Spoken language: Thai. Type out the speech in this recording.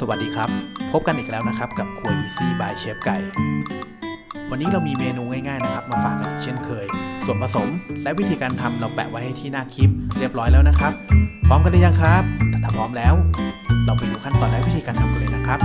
สวัสดีครับ พบกันอีกแล้วนะครับ กับครัวอีซี่บายเชฟไก่ วันนี้เรามีเมนูง่ายๆนะครับ มาฝากกันเช่นเคย ส่วนผสมและวิธีการทำเราแปะไว้ให้ที่หน้าคลิปเรียบร้อยแล้วนะครับ พร้อมกันหรือยังครับ ถ้าพร้อมแล้ว เราไปดูขั้นตอนและวิธีการทำกันเลยนะครับ